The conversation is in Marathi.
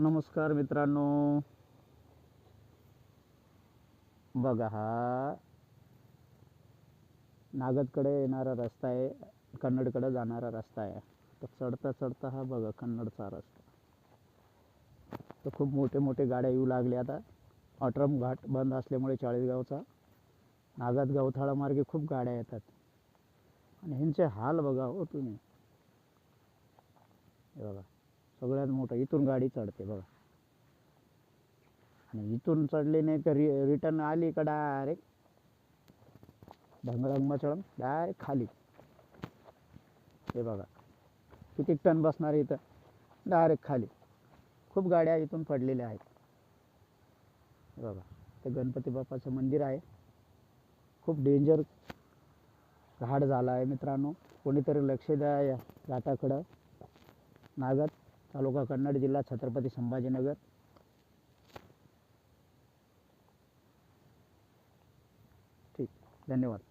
नमस्कार मित्रांनो. बघा हा. नागदकडे येणारा रस्ता आहे. कन्नडकडे जाणारा रस्ता आहे. तर चढता चढता हा बघा कन्नडचा रस्ता. तर खूप मोठे मोठे गाड्या येऊ लागले आता. अट्रम घाट बंद असल्यामुळे चाळीसगावचा. नागद गवथाळा मार्गे खूप गाड्या येतात. आणि ह्यांचे हाल बघा हो तुम्ही. बघा. सगळ्यात मोठं. इथून गाडी चढते बघा. आणि इथून चढली नाही तर रि रिटर्न आली का डायरेक्ट ढंगळंग मचळंग डायरेक्ट खाली. हे बघा. किती टन बसणार इथं? डायरेक्ट खाली. खूप गाड्या इथून पडलेल्या आहेत. बघा. ते गणपती बाप्पाचं मंदिर आहे. खूप डेंजर घाट झाला आहे मित्रांनो. कोणीतरी लक्ष द्या या घाटाकडं. नागत तालुका कन्नड जिल्हा छत्रपती संभाजीनगर. ठीक धन्यवाद.